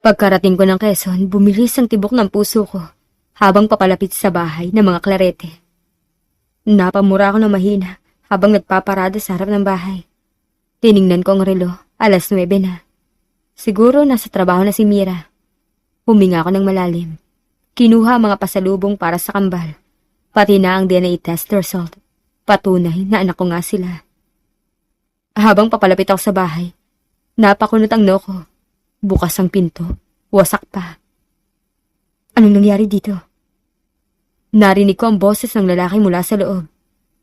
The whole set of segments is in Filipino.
Pagkarating ko ng Quezon, bumilis ang tibok ng puso ko habang papalapit sa bahay ng mga klarete. Napamura ako ng mahina habang nagpaparada sa harap ng bahay. Tiningnan ko ang relo, alas 9 na. Siguro nasa trabaho na si Mira. Huminga ako ng malalim. Kinuha mga pasalubong para sa kambal, pati na ang DNA test result. Patunay na anak ko nga sila. Habang papalapit ako sa bahay, napakunot ang noko. Bukas ang pinto, wasak pa. Anong nangyari dito? Narinig ko ang boses ng lalaki mula sa loob.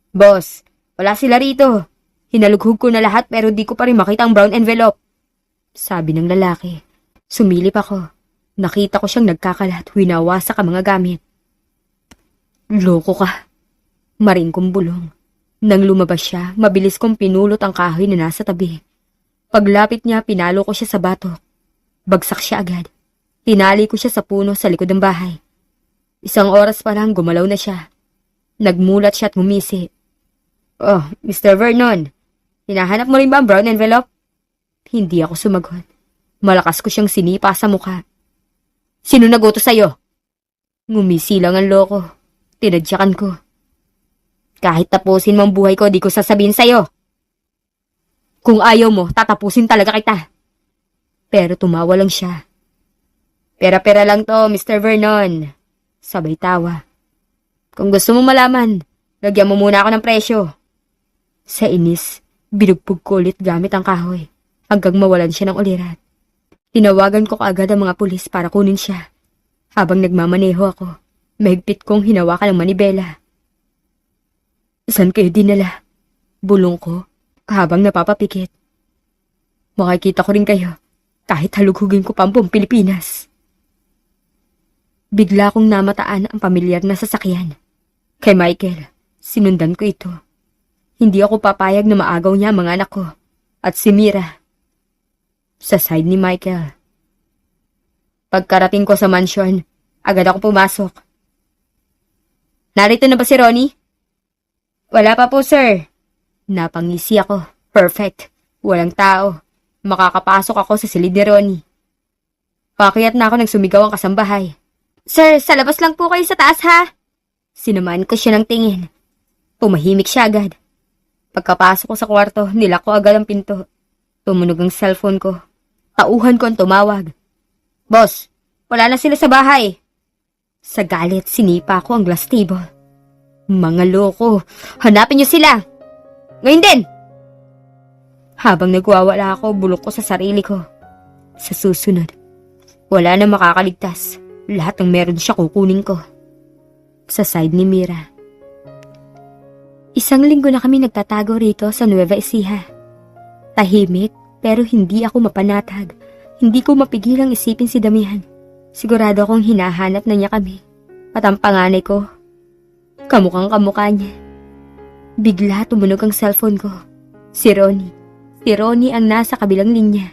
Boss, wala sila rito. Hinalughog ko na lahat pero di ko pa rin makita ang brown envelope. Sabi ng lalaki. Sumilip ako. Nakita ko siyang nagkakalat, winawasak ang mga gamit. Loko ka. Maring kong bulong. Nang lumabas siya, mabilis kong pinulot ang kahoy na nasa tabi. Paglapit niya, pinalo ko siya sa batok. Bagsak siya agad. Tinali ko siya sa puno sa likod ng bahay. Isang oras pa lang gumalaw na siya. Nagmulat siya at humisi. Oh, Mr. Vernon, hinahanap mo rin ba ang brown envelope? Hindi ako sumagot. Malakas ko siyang sinipa sa mukha. Sino naguto sa'yo? Ngumisi lang ang loko. Tinadyakan ko. Kahit tapusin mo buhay ko, di ko sasabihin sa'yo. Kung ayaw mo, tatapusin talaga kita. Pero tumawa lang siya. Pera-pera lang to, Mr. Vernon. Sabay tawa. Kung gusto mo malaman, lagyan mo muna ako ng presyo. Sa inis, binugbog ko ulit gamit ang kahoy hanggang mawalan siya ng ulirat. Tinawagan ko kaagad ang mga pulis para kunin siya. Habang nagmamaneho ako, mahigpit kong hinawakan ang manibela. Saan kayo dinala? Bulong ko habang napapapikit. Makikita ko rin kayo kahit halughugin ko pa ang buong Pilipinas. Bigla kong namataan ang pamilyar na sasakyan. Kay Michael, sinundan ko ito. Hindi ako papayag na maagaw niya ang mga anak ko. At si Mira. Sa side ni Michael. Pagkarating ko sa mansyon, agad ako pumasok. Narito na ba si Ronnie? Wala pa po, sir. Napangisi ako. Perfect. Walang tao. Makakapasok ako sa silid ni Ronnie. Pakiyat na ako nang sumigaw ang kasambahay. Sir, sa labas lang po kayo sa taas ha. Sinamaan ko siya ng tingin. Pumahimik siya agad. Pagkapasok ko sa kwarto, nilak ko agad ang pinto. Tumunog ang cellphone ko. Tauhan ko ang tumawag. Boss, wala na sila sa bahay. Sa galit, sinipa ko ang glass table. Mga loko, hanapin niyo sila. Ngayon din! Habang nagwawala ako, bulok ko sa sarili ko. Sa susunod, wala na makakaligtas. Lahat ng meron siya kukunin ko. Sa side ni Mira. Isang linggo na kami nagtatago rito sa Nueva Ecija. Tahimik, pero hindi ako mapanatag. Hindi ko mapigilang isipin si Damian. Sigurado akong hinahanap na niya kami. At ang panganay ko, kamukhang kamukha niya. Bigla tumunog ang cellphone ko. Si Ronnie. Si Ronnie ang nasa kabilang linya.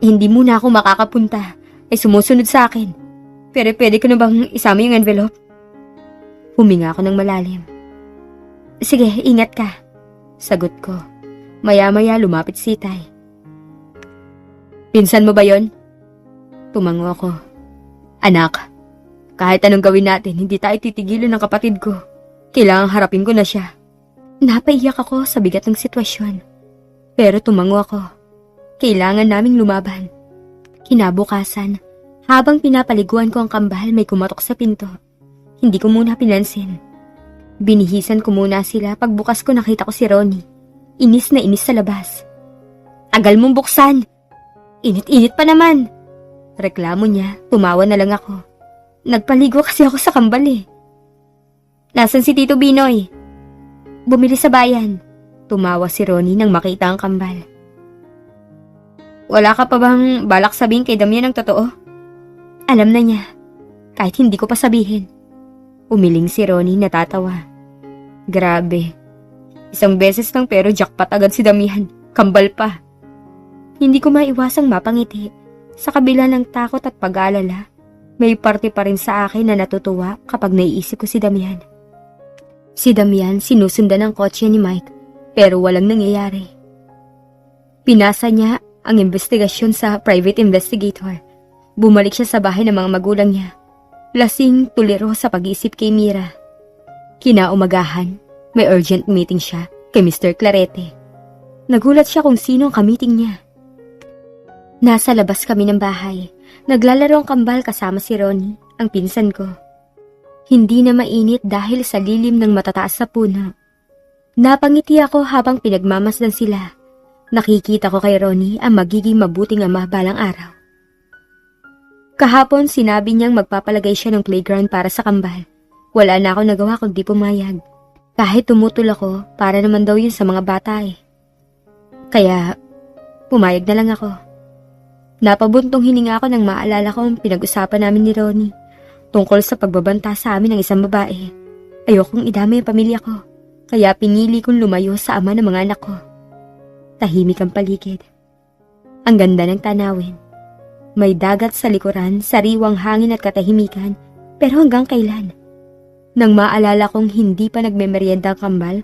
Hindi muna ako makakapunta ay sumusunod sa akin. Pero pwede ko na bang isama yung envelope? Huminga ako ng malalim. Sige, ingat ka. Sagot ko. Maya-maya lumapit si Tay. Pinsan mo ba yon? Tumango ako. Anak, kahit anong gawin natin, hindi tayo titigilan ng kapatid ko. Kailangang harapin ko na siya. Napaiyak ako sa bigat ng sitwasyon. Pero tumango ako. Kailangan naming lumaban. Kinabukasan, habang pinapaliguan ko ang kambal may kumatok sa pinto. Hindi ko muna pinansin. Binihisan ko muna sila pagbukas ko nakita ko si Ronnie. Inis na inis sa labas. Agal mong buksan! Init-init pa naman! Reklamo niya, tumawa na lang ako. Nagpaligo kasi ako sa kambal eh. Nasaan si Tito Binoy? Bumili sa bayan. Tumawa si Ronnie nang makita ang kambal. Wala ka pa bang balak sabihin kay Damian ng totoo? Alam na niya. Kahit hindi ko pa sabihin. Umiling si Ronnie natatawa. Grabe. Isang beses lang pero jackpot agad si Damian. Kambal pa. Hindi ko maiwasang mapangiti. Sa kabila ng takot at pag-aalala, may parte pa rin sa akin na natutuwa kapag naiisip ko si Damian. Si Damian sinusundan ng kotse ni Mike pero walang nangyayari. Pinasa niya ang investigasyon sa private investigator. Bumalik siya sa bahay ng mga magulang niya. Lasing tuliro sa pag-iisip kay Mira. Kinaumagahan, may urgent meeting siya kay Mr. Clarete. Nagulat siya kung sino ang kamiting niya. Nasa labas kami ng bahay. Naglalaro ang kambal kasama si Ronnie, ang pinsan ko. Hindi na mainit dahil sa lilim ng matataas sa puno. Napangiti ako habang pinagmamasdan sila. Nakikita ko kay Ronnie ang magiging mabuting ama balang araw. Kahapon sinabi niyang magpapalagay siya ng playground para sa kambal. Wala na ako nagawa kundi pumayag. Kahit tumutol ako, para naman daw yun sa mga bata eh. Kaya, pumayag na lang ako. Napabuntong hininga ako nang maalala ko ang pinag-usapan namin ni Ronnie tungkol sa pagbabanta sa amin ng isang babae. Ayokong idamay ang pamilya ko, kaya pinili kong lumayo sa ama ng mga anak ko. Tahimik ang paligid. Ang ganda ng tanawin. May dagat sa likuran, sariwang hangin at katahimikan, pero hanggang kailan? Nang maalala kong hindi pa nagmemeryenda ang kambal,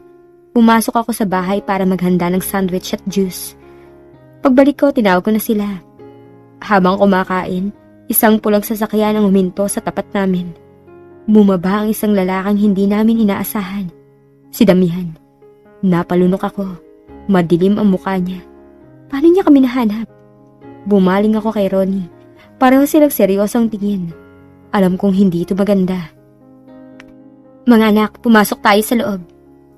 pumasok ako sa bahay para maghanda ng sandwich at juice. Pagbalik ko, tinawag ko na sila. Habang kumakain, isang pulang sasakyan ang huminto sa tapat namin. Bumaba ang isang lalaking hindi namin inaasahan. Si Damihan. Napalunok ako. Madilim ang mukha niya. Paano niya kami nahanap? Bumaling ako kay Ronnie. Pareho silang seryosong tingin. Alam kong hindi ito maganda. Mga anak, pumasok tayo sa loob.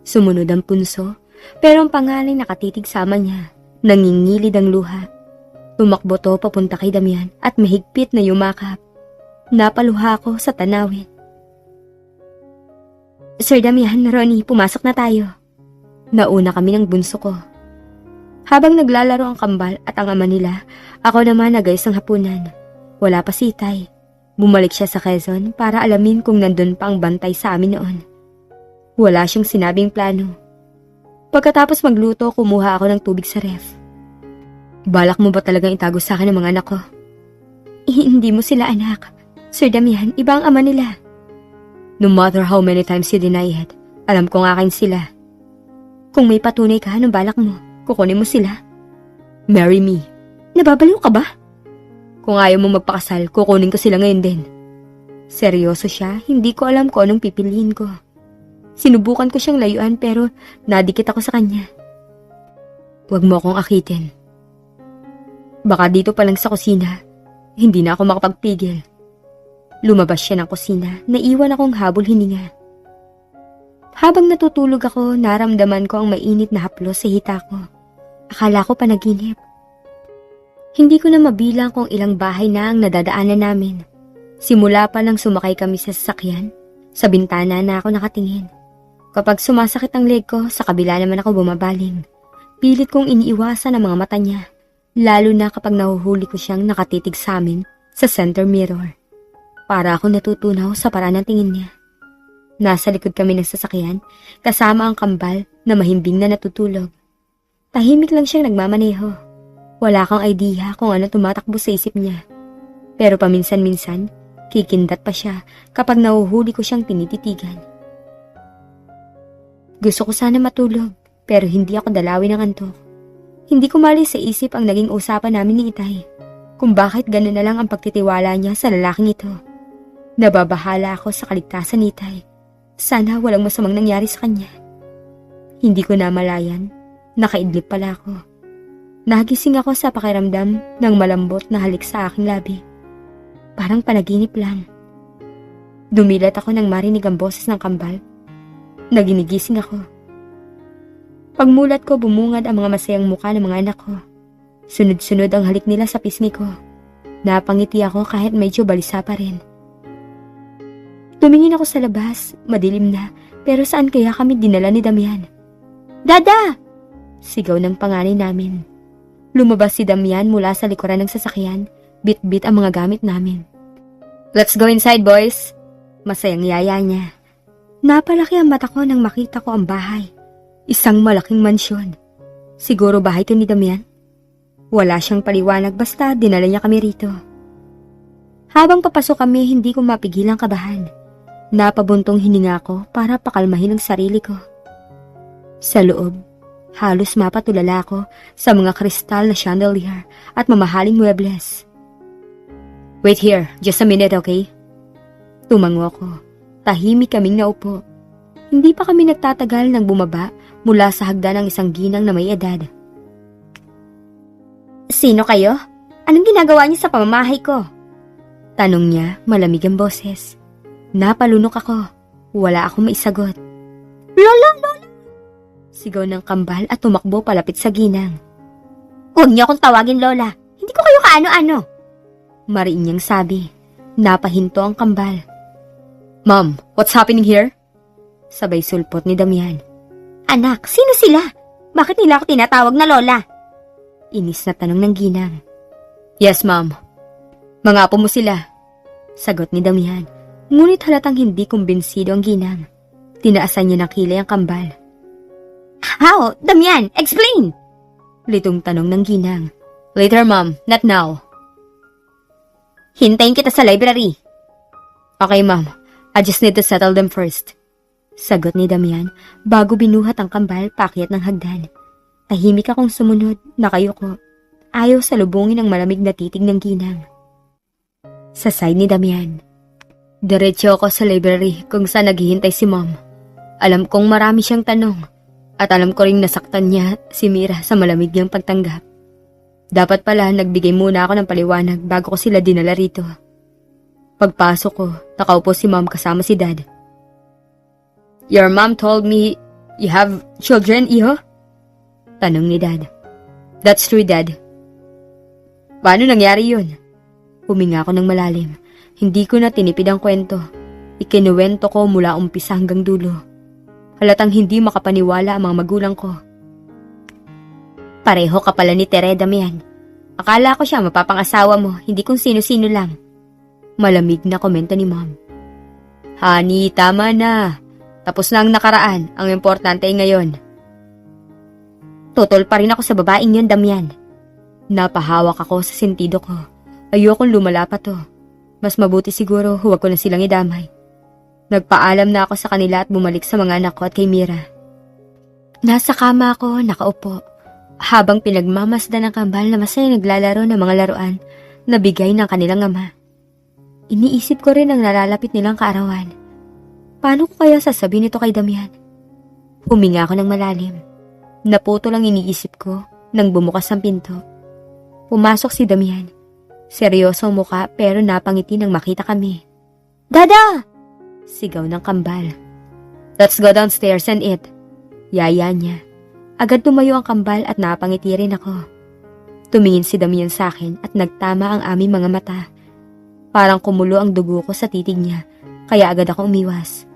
Sumunod ang punso, pero ang pangalan nakatitig sama niya. Nangingilid ang luha. Tumakbo to papunta kay Damian at mahigpit na yumakap. Napaluha ako sa tanawin. Sir Damian, Ronnie, pumasok na tayo. Nauna kami ng bunso ko. Habang naglalaro ang kambal at ang ama nila, ako naman nagayos ng hapunan. Wala pa si Tay. Bumalik siya sa Quezon para alamin kung nandun pa ang bantay sa amin noon. Wala siyang sinabing plano. Pagkatapos magluto, kumuha ako ng tubig sa ref. Balak mo ba talagang itago sa akin ang mga anak ko? Eh, hindi mo sila anak. Sir Damian, iba ama nila. No matter how many times you deny it, alam kong akin sila. Kung may patunay ka, anong balak mo? Kukunin mo sila? Marry me. Nababaliw ka ba? Kung ayaw mo magpakasal, kukunin ko sila ngayon din. Seryoso siya, hindi ko alam kung anong pipiliin ko. Sinubukan ko siyang layuan pero nadikit ako sa kanya. Huwag mo akong akitin. Baka dito pa lang sa kusina, hindi na ako makapagpigil. Lumabas siya ng kusina, naiwan akong habol hininga. Habang natutulog ako, naramdaman ko ang mainit na haplos sa hita ko. Akala ko panaginip. Hindi ko na mabilang kung ilang bahay na ang nadadaanan namin. Simula pa nang sumakay kami sa sasakyan, sa bintana na ako nakatingin. Kapag sumasakit ang leg ko, sa kabila naman ako bumabaling. Pilit kong iniiwasan ang mga mata niya, lalo na kapag nahuhuli ko siyang nakatitig sa amin sa center mirror. Para ako natutunaw sa paraan ng tingin niya. Nasa likod kami ng sasakyan, kasama ang kambal na mahimbing na natutulog. Tahimik lang siyang nagmamaneho. Wala kang idea kung ano tumatakbo sa isip niya. Pero paminsan-minsan, kikindat pa siya kapag nahuhuli ko siyang tinititigan. Gusto ko sana matulog, pero hindi ako dalawin ng antok. Hindi ko mali sa isip ang naging usapan namin ni Itay, kung bakit gano'n na lang ang pagtitiwala niya sa lalaking ito. Nababahala ako sa kaligtasan ni Itay. Sana walang masamang nangyari sa kanya. Hindi ko namalayan, nakaidlip pala ako. Nagising ako sa pakiramdam ng malambot na halik sa aking labi. Parang panaginip lang. Dumilat ako nang marinig ang boses ng kambal. Naginigising ako. Pagmulat ko, bumungad ang mga masayang muka ng mga anak ko. Sunod-sunod ang halik nila sa pisngi ko. Napangiti ako kahit medyo balisa pa rin. Tumingin ako sa labas, madilim na, pero saan kaya kami dinala ni Damian? Dada! Sigaw ng panganay namin. Lumabas si Damian mula sa likuran ng sasakyan, bit-bit ang mga gamit namin. Let's go inside, boys! Masayang yaya niya. Napalaki ang mata ko nang makita ko ang bahay. Isang malaking mansyon. Siguro bahay to ni Damian? Wala siyang paliwanag basta dinala niya kami rito. Habang papasok kami, hindi ko mapigilang kabahan. Napabuntong hininga ko para pakalmahin ang sarili ko. Sa loob, Halos mapatulala ko sa mga kristal na chandelier at mamahaling muebles. Wait here, just a minute, okay? Tumango ko. Tahimik kaming naupo. Hindi pa kami nagtatagal nang bumaba mula sa hagdan ng isang ginang na may edad. Sino kayo? Anong ginagawa niyo sa pamamahay ko? Tanong niya, malamig ang boses. Napalunok ako. Wala akong maisagot. Lola, Lola! Sigaw ng kambal at tumakbo palapit sa ginang. Huwag niyo akong tawagin, Lola. Hindi ko kayo kaano-ano. Mariin niyang sabi. Napahinto ang kambal. Mom, what's happening here? Sabay sulpot ni Damian. Anak, sino sila? Bakit nila ako tinatawag na Lola? Inis na tanong ng ginang. Yes, ma'am. Mga apo mo sila. Sagot ni Damian. Ngunit halatang hindi kumbinsido ang ginang. Tinaasan niya ng kilay ang kambal. How? Damian, explain! Litong tanong ng ginang. Later, ma'am. Not now. Hintayin kita sa library. Okay, ma'am. I just need to settle them first. Sagot ni Damian bago binuhat ang kambal pakyat ng hagdan. Tahimik akong sumunod, nakayuko. Ayaw sa lubungin ang malamig na titig ng ginang. Sa side ni Damian. Diretso ako sa library kung saan naghihintay si mom. Alam kong marami siyang tanong at alam ko ring nasaktan niya si Mira sa malamig niyang pagtanggap. Dapat pala nagbigay muna ako ng paliwanag bago ko sila dinala rito. Pagpasok ko, nakaupo si mom kasama si dad. Your mom told me you have children, iho? Tanong ni dad. That's true, dad. Paano nangyari yun? Huminga ako ng malalim. Hindi ko na tinipid ang kwento. Ikinuwento ko mula umpisa hanggang dulo. Halatang hindi makapaniwala ang mga magulang ko. Pareho ka pala ni Tere Damian. Akala ko siya mapapangasawa mo, hindi kung sino-sino lang. Malamig na komento ni mom. Honey, tama na. Tapos na ang nakaraan. Ang importante ay ngayon. Tutol pa rin ako sa babaeng yun, Damian. Napahawak ako sa sentido ko. Ayokong lumala pa to. Mas mabuti siguro huwag ko na silang idamay. Nagpaalam na ako sa kanila at bumalik sa mga anak ko at kay Mira. Nasa kama ako, nakaupo. Habang pinagmamasdan ng kambal na masaya naglalaro ng mga laruan na bigay ng kanilang ama. Iniisip ko rin ang nalalapit nilang kaarawan. Paano ko kaya sasabihin ito kay Damian? Huminga ako ng malalim. Naputo lang iniisip ko nang bumukas ang pinto. Pumasok si Damian. Seryoso ang muka pero napangiti nang makita kami. Dada! Sigaw ng kambal. Let's go downstairs and eat. Yaya niya. Agad tumayo ang kambal at napangiti rin ako. Tumingin si Damian sa akin at nagtama ang aming mga mata. Parang kumulo ang dugo ko sa titig niya, kaya agad ako umiwas.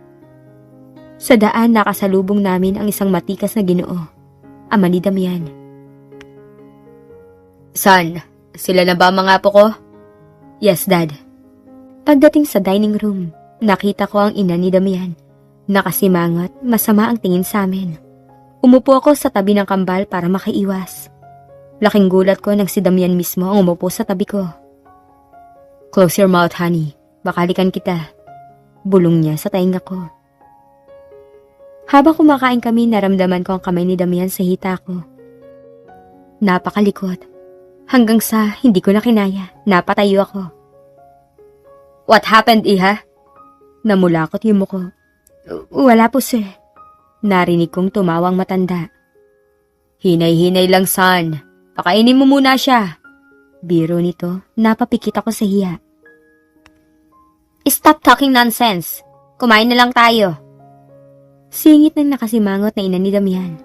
Sa daan nakasalubong namin ang isang matikas na ginoo, ama ni Damian. Son, sila na ba mga apo ko? Yes, Dad. Pagdating sa dining room, nakita ko ang ina ni Damian. Nakasimangot, masama ang tingin sa amin. Umupo ako sa tabi ng kambal para makaiwas. Laking gulat ko nang si Damian mismo ang umupo sa tabi ko. Close your mouth, honey. Bakalikan kita. Bulong niya sa tainga ko. Habang kumakain kami, naramdaman ko ang kamay ni Damian sa hita ko. Napakalikot. Hanggang sa hindi ko na kinaya, napatayo ako. What happened, Iha? Namulakot yung muko. Wala po, sir. Narinig kong tumawang matanda. Hinay-hinay lang, son. Pakainin mo muna siya. Biro nito, napapikit ako sa hiya. Stop talking nonsense. Kumain na lang tayo. Singit ng nakasimangot na ina ni Damian.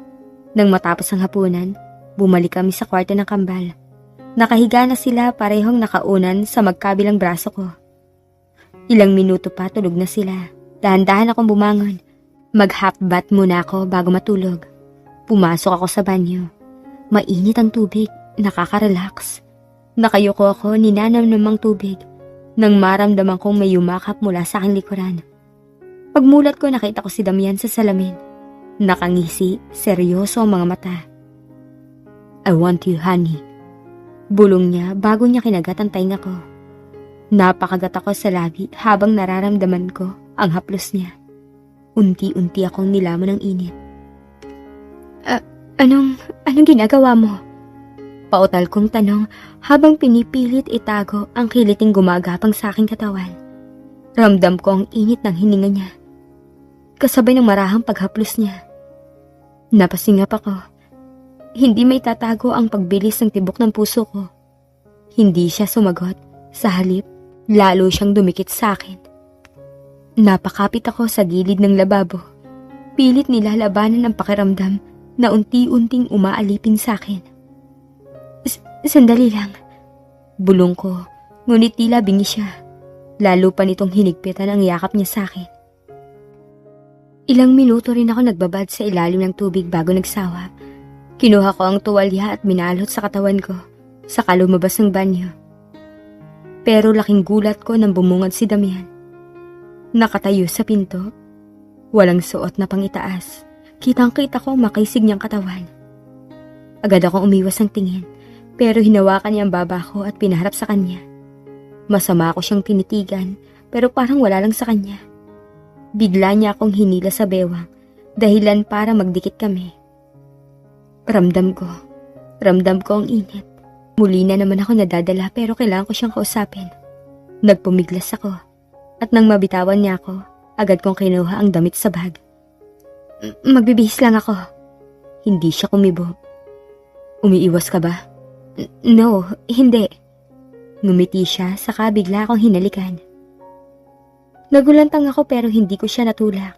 Nang matapos ang hapunan, bumalik kami sa kwarto ng kambal. Nakahiga na sila parehong nakaunan sa magkabilang braso ko. Ilang minuto pa tulog na sila. Dahan-dahan akong bumangon. Mag-half bath muna ako bago matulog. Pumasok ako sa banyo. Mainit ang tubig, nakaka-relax. Nakayuko ako, ninanam namang tubig. Nang maramdaman kong may yumakap mula sa aking likuran. Pagmulat ko nakita ko si Damian sa salamin. Nakangisi, seryoso ang mga mata. I want you, honey. Bulong niya bago niya kinagat ang tainga ko. Napakagat ako sa labi habang nararamdaman ko ang haplos niya. Unti-unti akong nilamon ng init. Uh, Anong, anong ginagawa mo? Pautal kong tanong habang pinipilit itago ang kiliting gumagapang sa aking katawan. Ramdam ko ang init ng hininga niya. Kasabay ng marahang paghaplos niya. Napasingap ako. Hindi may tatago ang pagbilis ng tibok ng puso ko. Hindi siya sumagot. Sa halip, lalo siyang dumikit sa akin. Napakapit ako sa gilid ng lababo. Pilit nilalabanan ang pakiramdam na unti-unting umaalipin sa akin. Sandali lang. Bulong ko, ngunit tila bingi siya. Lalo pa nitong hinigpitan ang yakap niya sa akin. Ilang minuto rin ako nagbabad sa ilalim ng tubig bago nagsawa. Kinuha ko ang tuwalya at minalot sa katawan ko, saka lumabas ng banyo. Pero laking gulat ko nang bumungad si Damian. Nakatayo sa pinto, walang suot na pangitaas. Kitang-kita ko ang makaisig niyang katawan. Agad akong umiwas ng tingin, pero hinawakan niya ang baba ko at pinaharap sa kanya. Masama ako siyang tinitigan, pero parang wala lang sa kanya. Bigla niya akong hinila sa bewang, dahilan para magdikit kami. Ramdam ko, ramdam ko ang init. Muli na naman ako nadadala pero kailangan ko siyang kausapin. Nagpumiglas ako at nang mabitawan niya ako, agad kong kinuha ang damit sa bag. "M- Magbibihis lang ako. Hindi siya kumibo. Umiiwas ka ba? "N- No, hindi. Ngumiti siya saka bigla akong hinalikan. Nagulantang ako pero hindi ko siya natulak.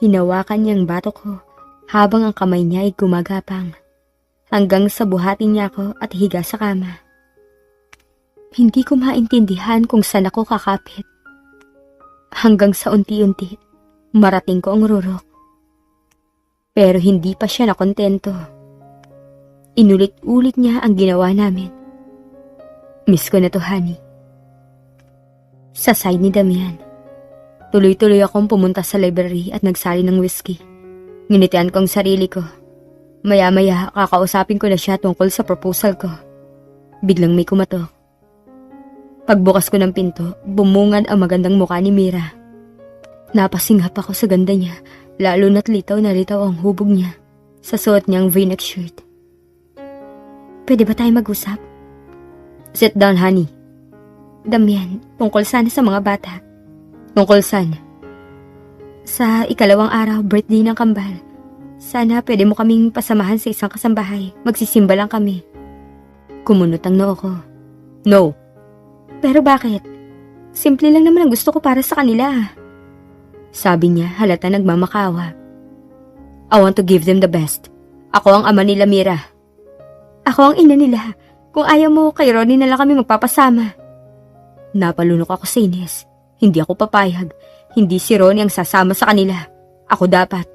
Hinawakan niya ang batok ko habang ang kamay niya ay gumagapang hanggang sa buhatin niya ako at higa sa kama. Hindi ko maintindihan kung saan ako kakapit. Hanggang sa unti-unti, marating ko ang rurok. Pero hindi pa siya nakontento. Inulit-ulit niya ang ginawa namin. Miss ko na to, honey. Sa side ni Damian, tuloy-tuloy akong pumunta sa library at nagsali ng whiskey. Nginitian ko ang sarili ko. Maya-maya, kakausapin ko na siya tungkol sa proposal ko. Biglang may kumatok. Pagbukas ko ng pinto, bumungad ang magandang mukha ni Mira. Napasinghap ako sa ganda niya, lalo na't litaw na litaw ang hubog niya sa suot niyang v-neck shirt. Pwede ba tayo mag-usap? Sit down, honey. Damian, tungkol sana sa mga bata. Tungkol saan? Sa ikalawang araw, birthday ng kambal. Sana pwede mo kaming pasamahan sa isang kasambahay. Magsisimba lang kami. Kumunot ang noo ko. No. Pero bakit? Simple lang naman ang gusto ko para sa kanila. Sabi niya halata nagmamakawa. I want to give them the best. Ako ang ama nila, Mira. Ako ang ina nila. Kung ayaw mo, kay Ronnie na lang kami magpapasama. Napalunok ako sa inis. Hindi ako papayag. Hindi si Ronnie ang sasama sa kanila. Ako dapat.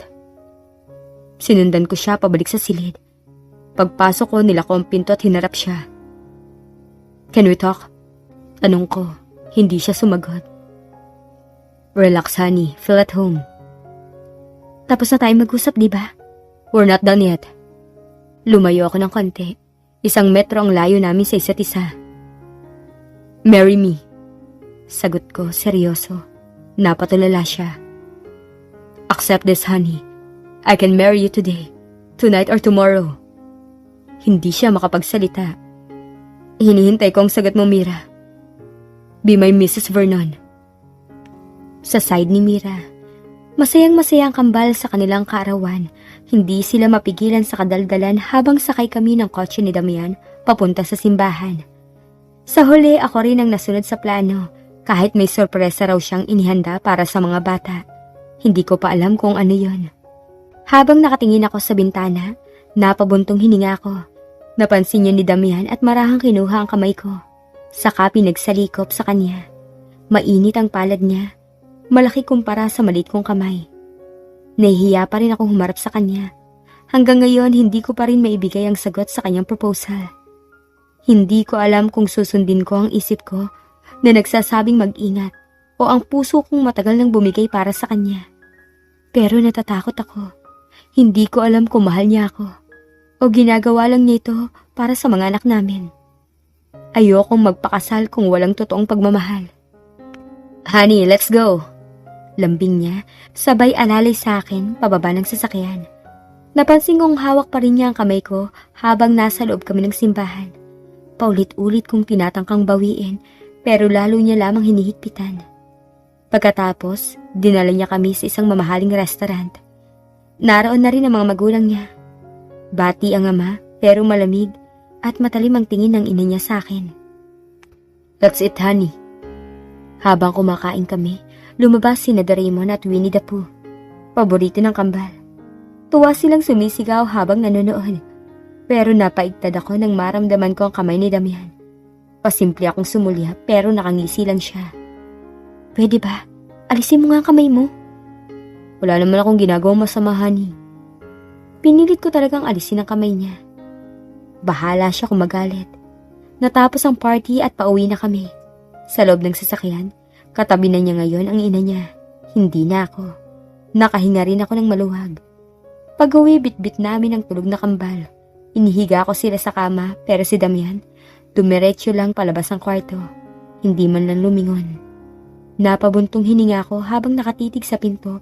Sinundan ko siya pabalik sa silid. Pagpasok ko, nilako ang pinto at hinarap siya. Can we talk? Tanong ko. Hindi siya sumagot. Relax, honey. Feel at home. Tapos na tayo mag-usap, di ba? We're not done yet. Lumayo ako ng konti. Isang metro ang layo namin sa isa't isa. Marry me. Sagot ko, seryoso. Napatulala siya. Accept this, honey. I can marry you today, tonight or tomorrow. Hindi siya makapagsalita. Hinihintay ko ang sagot mo, Mira. Be my Mrs. Vernon. Sa side ni Mira, masayang masayang kambal sa kanilang kaarawan. Hindi sila mapigilan sa kadaldalan habang sakay kami ng kotse ni Damian papunta sa simbahan. Sa huli ako rin ang nasunod sa plano kahit may sorpresa raw siyang inihanda para sa mga bata. Hindi ko pa alam kung ano yon. Habang nakatingin ako sa bintana, napabuntong hininga ko. Napansin niya ni Damian at marahang kinuha ang kamay ko. Saka pinagsalikop sa kanya. Mainit ang palad niya. Malaki kumpara sa malit kong kamay. Nahihiya pa rin akong humarap sa kanya. Hanggang ngayon, hindi ko pa rin maibigay ang sagot sa kanyang proposal. Hindi ko alam kung susundin ko ang isip ko na nagsasabing mag-ingat o ang puso kong matagal nang bumigay para sa kanya. Pero natatakot ako. Hindi ko alam kung mahal niya ako o ginagawa lang niya ito para sa mga anak namin. Ayokong magpakasal kung walang totoong pagmamahal. Honey, let's go. Lambing niya, sabay alalay sa akin pababa ng sasakyan. Napansin kong hawak pa rin niya ang kamay ko habang nasa loob kami ng simbahan. Paulit-ulit kong tinatangkang bawiin pero lalo niya lamang hinihigpitan. Pagkatapos, dinala niya kami sa isang mamahaling restaurant. Naroon na rin ang mga magulang niya. Bati ang ama pero malamig at matalim ang tingin ng ina niya sa akin. That's it, honey. Habang kumakain kami, lumabas si Doraemon at Winnie the Pooh. Paborito ng kambal. Tuwa silang sumisigaw habang nanonood. Pero napaigtad ako nang maramdaman ko ang kamay ni Damian. Pasimple akong sumulya pero nakangisi lang siya. Pwede ba? Alisin mo nga ang kamay mo. Wala naman akong ginagawang masama, honey. Pinilit ko talagang alisin ang kamay niya. Bahala siya kung magalit. Natapos ang party at pauwi na kami. Sa loob ng sasakyan, katabi na niya ngayon ang ina niya. Hindi na ako. Nakahinga rin ako ng maluwag. Pag-uwi, bitbit namin ang tulog na kambal. Inihiga ko sila sa kama pero si Damian, dumiretso lang palabas ng kwarto. Hindi man lang lumingon. Napabuntong hininga ko habang nakatitig sa pinto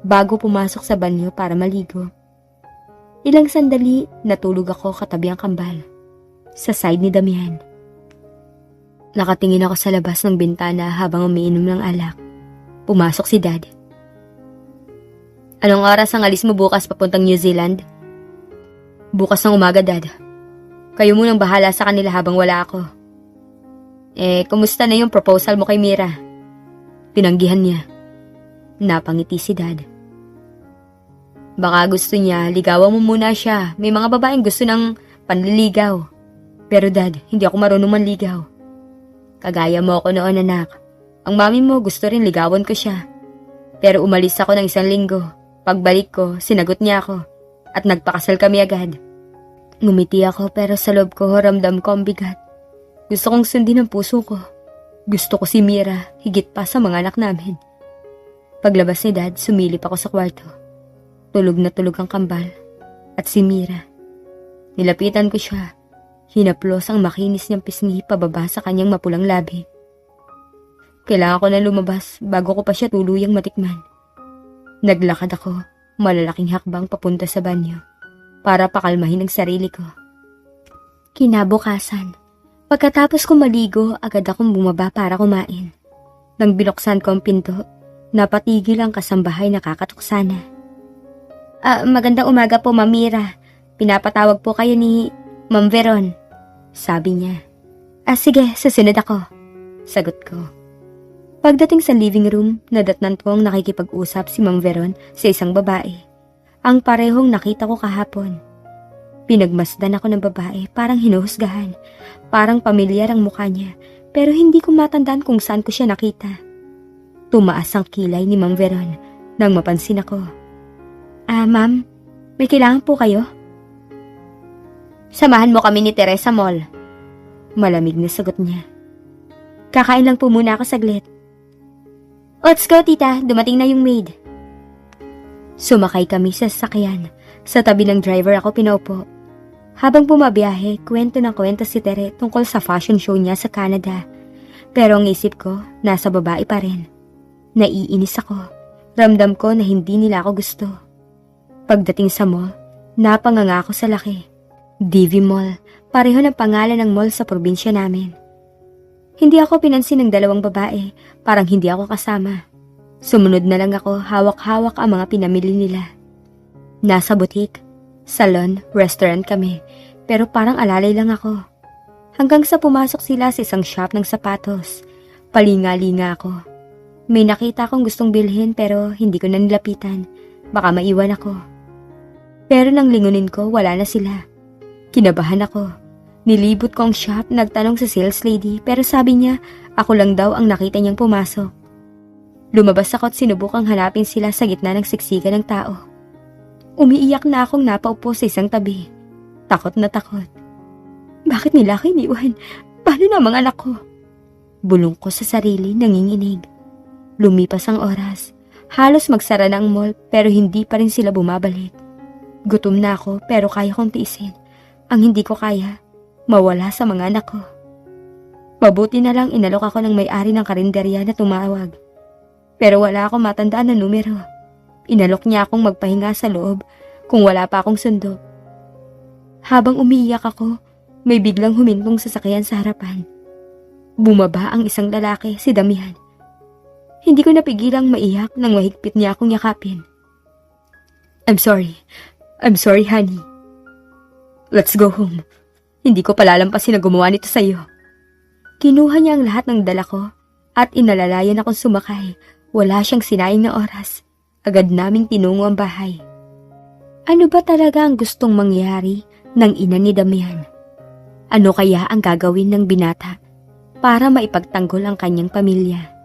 bago pumasok sa banyo para maligo. Ilang sandali, natulog ako katabi ang kambal. Sa side ni Damian. Nakatingin ako sa labas ng bintana habang umiinom ng alak. Pumasok si Dad. Anong oras ang alis mo bukas papuntang New Zealand? Bukas ng umaga, Dad. Kayo munang bahala sa kanila habang wala ako. Eh, kumusta na yung proposal mo kay Mira? Tinanggihan niya. Napangiti si Dad. Baka gusto niya, ligawan mo muna siya. May mga babaeng gusto ng panliligaw. Pero dad, hindi ako marunong manligaw. Kagaya mo ako noon anak. Ang mami mo gusto rin ligawan ko siya. Pero umalis ako ng isang linggo. Pagbalik ko, sinagot niya ako. At nagpakasal kami agad. Ngumiti ako pero sa loob ko ramdam ko ang bigat. Gusto kong sundin ang puso ko. Gusto ko si Mira, higit pa sa mga anak namin. Paglabas ni Dad, sumilip ako sa kwarto. Tulog na tulog ang kambal. At si Mira. Nilapitan ko siya. Hinaplos ang makinis niyang pisngi pababa sa kanyang mapulang labi. Kailangan ko na lumabas bago ko pa siya tuluyang matikman. Naglakad ako, malalaking hakbang papunta sa banyo para pakalmahin ang sarili ko. Kinabukasan, pagkatapos ko maligo, agad akong bumaba para kumain. Nang binuksan ko ang pinto, napatigil ang kasambahay na kakatuksa na. Ah, magandang umaga po, Mamira. Pinapatawag po kayo ni Ma'am Veron. Sabi niya. Ah, sige, susunod ako. Sagot ko. Pagdating sa living room, nadatnan ko ang nakikipag-usap si Ma'am Veron sa isang babae. Ang parehong nakita ko kahapon. Pinagmasdan ako ng babae, parang hinuhusgahan. Parang pamilyar ang mukha niya, pero hindi ko matandaan kung saan ko siya nakita. Tumaas ang kilay ni Ma'am Veron nang mapansin ako. Ah, ma'am, may kailangan po kayo? Samahan mo kami ni Teresa Mall. Malamig na sagot niya. Kakain lang po muna ako saglit. Let's go, tita. Dumating na yung maid. Sumakay kami sa sasakyan. Sa tabi ng driver ako pinaupo. Habang bumabiyahe, kwento ng kwento si Tere tungkol sa fashion show niya sa Canada. Pero ang isip ko, nasa babae pa rin. Naiinis ako. Ramdam ko na hindi nila ako gusto. Pagdating sa mall, napanganga ako sa laki. DV Mall, pareho ng pangalan ng mall sa probinsya namin. Hindi ako pinansin ng dalawang babae, parang hindi ako kasama. Sumunod na lang ako, hawak-hawak ang mga pinamili nila. Nasa butik, salon, restaurant kami, pero parang alalay lang ako. Hanggang sa pumasok sila sa isang shop ng sapatos. Palinga-linga ako. May nakita akong gustong bilhin pero hindi ko na nilapitan. Baka maiwan ako. Pero nang lingunin ko, wala na sila. Kinabahan ako. Nilibot ko ang shop, nagtanong sa sales lady pero sabi niya ako lang daw ang nakita niyang pumasok. Lumabas ako at sinubukang hanapin sila sa gitna ng siksikan ng tao. Umiiyak na akong napaupo sa isang tabi. Takot na takot. Bakit nila ako iniwan? Paano na mga anak ko? Bulong ko sa sarili, nanginginig. Lumipas ang oras. Halos magsara na ang mall pero hindi pa rin sila bumabalik. Gutom na ako pero kaya kong tiisin. Ang hindi ko kaya, mawala sa mga anak ko. Mabuti na lang inalok ako ng may-ari ng karinderya na tumawag. Pero wala akong matandaan na numero. Inalok niya akong magpahinga sa loob kung wala pa akong sundo. Habang umiiyak ako, may biglang humintong sasakyan sa harapan. Bumaba ang isang lalaki, si Damian. Hindi ko napigilang maiyak nang mahigpit niya akong yakapin. I'm sorry. I'm sorry, honey. Let's go home. Hindi ko palalampasin na gumawa nito sa'yo. Kinuha niya ang lahat ng dala ko at inalalayan akong sumakay. Wala siyang sinaing na oras. Agad naming tinungo ang bahay. Ano ba talaga ang gustong mangyari ng ina ni Damian? Ano kaya ang gagawin ng binata para maipagtanggol ang kanyang pamilya?